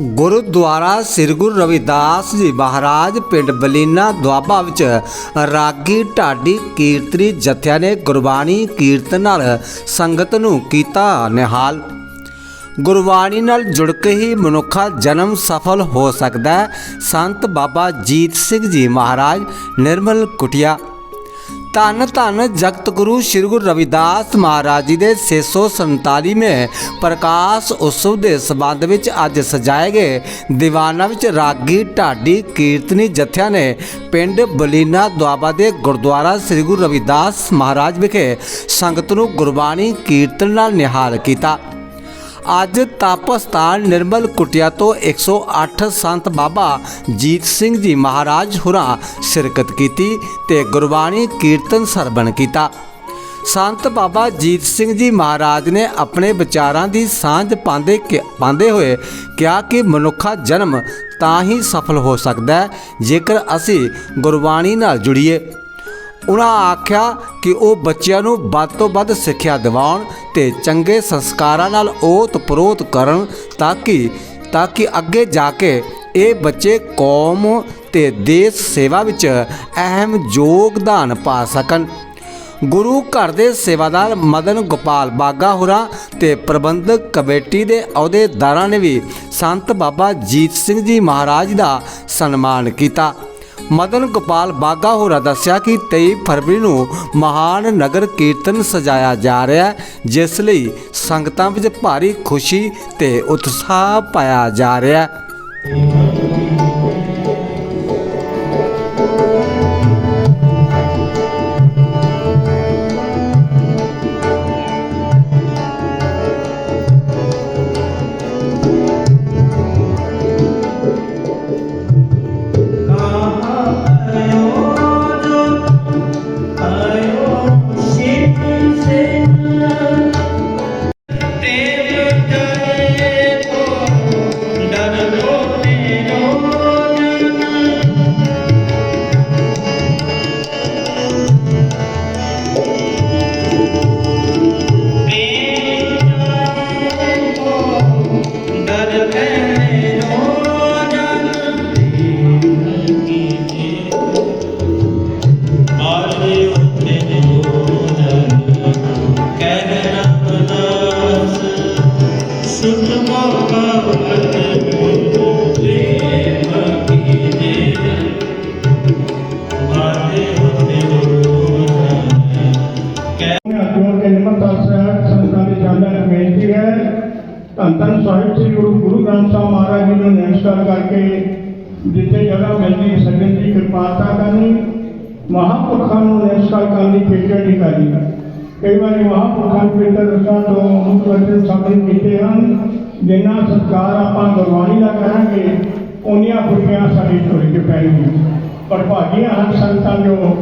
ਗੁਰਦੁਆਰਾ ਸ੍ਰੀ ਗੁਰੂ ਰਵਿਦਾਸ ਜੀ ਮਹਾਰਾਜ ਪਿੰਡ ਬਲੀਨਾ ਦੁਆਬਾ ਵਿੱਚ ਰਾਗੀ ਢਾਡੀ ਕੀਰਤਨੀ ਜਥਿਆਂ ਨੇ ਗੁਰਬਾਣੀ ਕੀਰਤਨ ਨਾਲ ਸੰਗਤ ਨੂੰ ਕੀਤਾ ਨਿਹਾਲ। ਗੁਰਬਾਣੀ ਨਾਲ ਜੁੜ ਕੇ ਹੀ ਮਨੁੱਖਾ ਜਨਮ ਸਫਲ ਹੋ ਸਕਦਾ ਹੈ। ਸੰਤ ਬਾਬਾ ਜੀਤ ਸਿੰਘ ਜੀ ਮਹਾਰਾਜ, ਨਿਰਮਲ ਕੁਟਿਆ ਧੰਨ ਧੰਨ ਜਗਤ ਗੁਰੂ ਸ੍ਰੀ ਗੁਰੂ ਰਵਿਦਾਸ ਮਹਾਰਾਜ ਜੀ ਦੇ 647ਵੇਂ ਪ੍ਰਕਾਸ਼ ਉਤਸਵ ਦੇ ਸਬੰਧ ਵਿੱਚ ਅੱਜ ਸਜਾਏ ਗਏ ਦੀਵਾਨਾਂ ਵਿੱਚ ਰਾਗੀ, ਢਾਡੀ, ਕੀਰਤਨੀ ਜਥਿਆਂ ਨੇ ਪਿੰਡ ਬਲੀਨਾ ਦੁਆਬਾ ਦੇ ਗੁਰਦੁਆਰਾ ਸ੍ਰੀ ਗੁਰੂ ਰਵਿਦਾਸ ਮਹਾਰਾਜ ਵਿਖੇ ਸੰਗਤ ਨੂੰ ਗੁਰਬਾਣੀ, ਕੀਰਤਨ ਨਾਲ ਨਿਹਾਲ ਕੀਤਾ। ਅੱਜ ਤਪਸਤਾਨ ਨਿਰਮਲ ਕੁਟਿਆ ਤੋਂ 108 ਸੰਤ ਬਾਬਾ ਜੀਤ ਸਿੰਘ ਜੀ ਮਹਾਰਾਜ ਹੁਰਾਂ ਸ਼ਿਰਕਤ ਕੀਤੀ ਤੇ ਗੁਰਬਾਣੀ ਕੀਰਤਨ ਸਰਵਣ ਕੀਤਾ। ਸੰਤ ਬਾਬਾ ਜੀਤ ਸਿੰਘ ਜੀ ਮਹਾਰਾਜ ਨੇ ਆਪਣੇ ਵਿਚਾਰਾਂ ਦੀ ਸਾਂਝ ਪਾਉਂਦੇ ਕਿ- ਪਾਉਂਦੇ ਹੋਏ ਕਿਹਾ ਕਿ ਮਨੁੱਖਾ ਜਨਮ ਤਾਂ ਹੀ ਸਫਲ ਹੋ ਸਕਦਾ ਹੈ ਜੇਕਰ ਅਸੀਂ ਗੁਰਬਾਣੀ ਨਾਲ ਜੁੜੀਏ। ਉਹਨਾਂ ਆਖਿਆ ਕਿ ਉਹ ਬੱਚਿਆਂ ਨੂੰ ਵੱਧ ਤੋਂ ਵੱਧ ਸਿੱਖਿਆ ਦਿਵਾਉਣ ਤੇ ਚੰਗੇ ਸੰਸਕਾਰਾਂ ਨਾਲ ਓਤ ਪ੍ਰੋਤ ਕਰਨ ਤਾਂ ਕਿ ਤਾਂ ਕਿ ਅੱਗੇ ਜਾ ਕੇ ਇਹ ਬੱਚੇ ਕੌਮ ਤੇ ਦੇਸ਼ ਸੇਵਾ ਵਿੱਚ ਅਹਿਮ ਯੋਗਦਾਨ ਪਾ ਸਕਣ। ਗੁਰੂ ਘਰ ਦੇ ਸੇਵਾਦਾਰ ਮਦਨ ਗੋਪਾਲ ਬਾਗਾ ਹੋਰਾਂ ਤੇ ਪ੍ਰਬੰਧਕ ਕਮੇਟੀ ਦੇ ਅਹੁਦੇਦਾਰਾਂ ਨੇ ਵੀ ਸੰਤ ਬਾਬਾ ਜੀਤ ਸਿੰਘ ਜੀ ਮਹਾਰਾਜ ਦਾ ਸਨਮਾਨ ਕੀਤਾ। ਮਦਨ ਗੋਪਾਲ ਬਾਗਾ ਹੋਰਾਂ ਦੱਸਿਆ ਕਿ 23 ਫਰਵਰੀ ਨੂੰ ਮਹਾਨ ਨਗਰ ਕੀਰਤਨ ਸਜਾਇਆ ਜਾ ਰਿਹਾ ਹੈ, ਜਿਸ ਲਈ ਸੰਗਤਾਂ ਵਿੱਚ ਭਾਰੀ ਖੁਸ਼ੀ ਤੇ ਉਤਸ਼ਾਹ ਪਾਇਆ ਜਾ ਰਿਹਾ ਹੈ। ਧੰਨ ਸਾਹਿਬ ਸ੍ਰੀ ਗੁਰੂ ਗੁਰੂ ਗ੍ਰੰਥ ਸਾਹਿਬ ਮਹਾਰਾਜ ਜੀ ਨੂੰ ਨਮਸਕਾਰ ਕਰਕੇ ਜਿੱਥੇ ਜਗ੍ਹਾ ਮਿਲਦੀ ਸੰਗਤ ਦੀ ਕਿਰਪਾਲਤਾ ਕਰਨੀ ਮਹਾਂਪੁਰਖਾਂ ਨੂੰ ਨਮਸਕਾਰ ਕਰਨ ਦੀ ਖੇਚਲ ਨਹੀਂ ਕਰਨੀ ਕਈ ਵਾਰੀ ਮਹਾਂਪੁਰਖਾਂ ਦੇ ਪੇਟਰ ਰਸਾਂ ਤੋਂ ਮੁੱਖ ਵਚਨ ਸਾਹਮਣੇ ਕੀਤੇ ਹਨ ਜਿੰਨਾ ਸਤਿਕਾਰ ਆਪਾਂ ਗੁਰਬਾਣੀ ਦਾ ਕਰਾਂਗੇ ਉਨੀਆਂ ਖੁਸ਼ੀਆਂ ਸਾਡੇ ਝੋਲੀ 'ਚ ਪੈਣਗੀਆਂ। ਪਰ ਭਾਗੀਆਂ ਹਨ ਸੰਤਾਂ ਜੋ